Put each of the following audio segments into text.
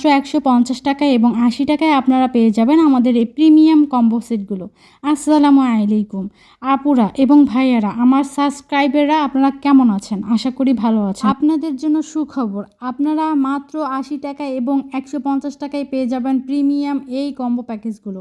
মাত্র একশো পঞ্চাশ টাকায় এবং আশি টাকায় আপনারা পেয়ে যাবেন আমাদের এই প্রিমিয়াম কম্বো সেটগুলো। আসসালামু আলাইকুম। আপুরা এবং ভাইয়ারা, আমার সাবস্ক্রাইবাররা আপনারা কেমন আছেন? আশা করি ভালো আছেন। আপনাদের জন্য সুখবর, আপনারা মাত্র আশি টাকায় এবং একশো পঞ্চাশ টাকায় পেয়ে যাবেন প্রিমিয়াম এই কম্বো প্যাকেজগুলো।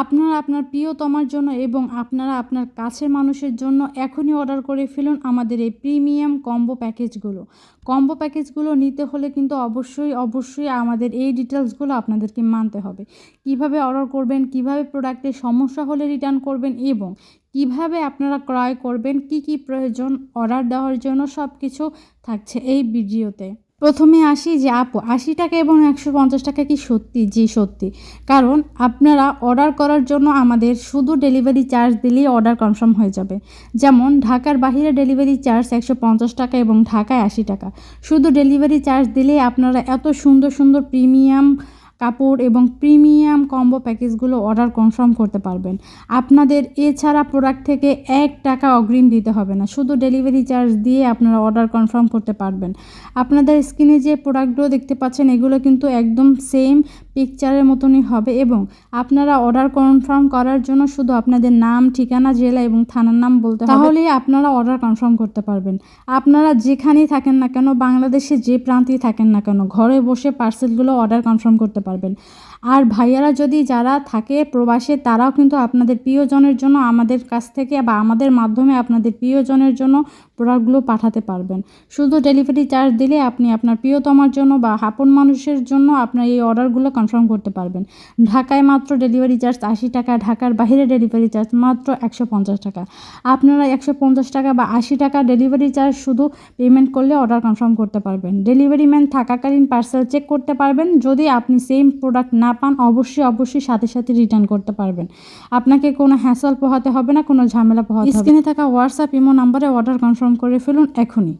আপনারা আপনার প্রিয়তমার জন্য এবং আপনারা আপনার কাছের মানুষের জন্য এখনই অর্ডার করে ফেলুন আমাদের এই প্রিমিয়াম কম্বো প্যাকেজগুলো। কম্বো প্যাকেজগুলো নিতে হলে কিন্তু অবশ্যই অবশ্যই আমাদের এই ডিটেলসগুলো আপনাদেরকে মানতে হবে। কীভাবে অর্ডার করবেন, কীভাবে প্রোডাক্টে সমস্যা হলে রিটার্ন করবেন এবং কীভাবে আপনারা ক্রয় করবেন, কি কি প্রয়োজন, অর্ডার দেওয়ার জন্য সব কিছু থাকছে এই ভিডিওতে। প্রথমে আসি যে, আপু, আশি টাকা এবং একশো পঞ্চাশ টাকা কি সত্যি? জি, সত্যি। কারণ আপনারা অর্ডার করার জন্য আমাদের শুধু ডেলিভারি চার্জ দিলেই অর্ডার কনফার্ম হয়ে যাবে। যেমন ঢাকার বাহিরে ডেলিভারি চার্জ একশো পঞ্চাশ টাকা এবং ঢাকায় আশি টাকা। শুধু ডেলিভারি চার্জ দিলেই আপনারা এত সুন্দর সুন্দর প্রিমিয়াম কাপড় এবং প্রিমিয়াম কম্বো প্যাকেজগুলো অর্ডার কনফার্ম করতে পারবেন। আপনাদের এছাড়া প্রোডাক্ট থেকে এক টাকা অগ্রিম দিতে হবে না। শুধু ডেলিভারি চার্জ দিয়ে আপনারা অর্ডার কনফার্ম করতে পারবেন। আপনাদের স্ক্রিনে যে প্রোডাক্টগুলো দেখতে পাচ্ছেন, এগুলো কিন্তু একদম সেম পিকচারের মতনই হবে এবং আপনারা অর্ডার কনফার্ম করার জন্য শুধু আপনাদের নাম, ঠিকানা, জেলা এবং থানার নাম বলতে হবে। তাহলেই আপনারা অর্ডার কনফার্ম করতে পারবেন। আপনারা যেখানেই থাকেন না কেন বাংলাদেশে যে প্রান্তেই থাকেন না কেন, ঘরে বসে পার্সেলগুলো অর্ডার কনফার্ম করতে পারবেন। আর ভাইয়ারা যদি যারা থাকে প্রবাসে, তারাও কিন্তু আপনাদের প্রিয়জনের জন্য আমাদের কাছ থেকে বা আমাদের মাধ্যমে আপনাদের প্রিয়জনের জন্য প্রোডাক্টগুলো পাঠাতে পারবেন। শুধু ডেলিভারি চার্জ দিলে আপনি আপনার প্রিয়তমার জন্য বা আপন মানুষের জন্য আপনার এই অর্ডারগুলো কনফার্ম করতে পারবেন। ঢাকায় মাত্র ডেলিভারি চার্জ আশি টাকা, ঢাকার বাইরে ডেলিভারি চার্জ মাত্র একশো পঞ্চাশ টাকা। আপনারা একশো পঞ্চাশ টাকা বা আশি টাকা ডেলিভারি চার্জ শুধু পেমেন্ট করলে অর্ডার কনফার্ম করতে পারবেন। ডেলিভারি ম্যান থাকাকালীন পার্সেল চেক করতে পারবেন। যদি আপনি সেম প্রোডাক্ট না পান, অবশ্যই অবশ্যই সাথে সাথে রিটার্ন করতে পারবেন। আপনাকে কোনো হ্যাসল পোহাতে হবে না, কোনো ঝামেলা পোহাতে স্ক্রিনে থাকা হোয়াটসঅ্যাপ ইমো নাম্বারে অর্ডার কনফার্ম করে ফেলুন এখনই।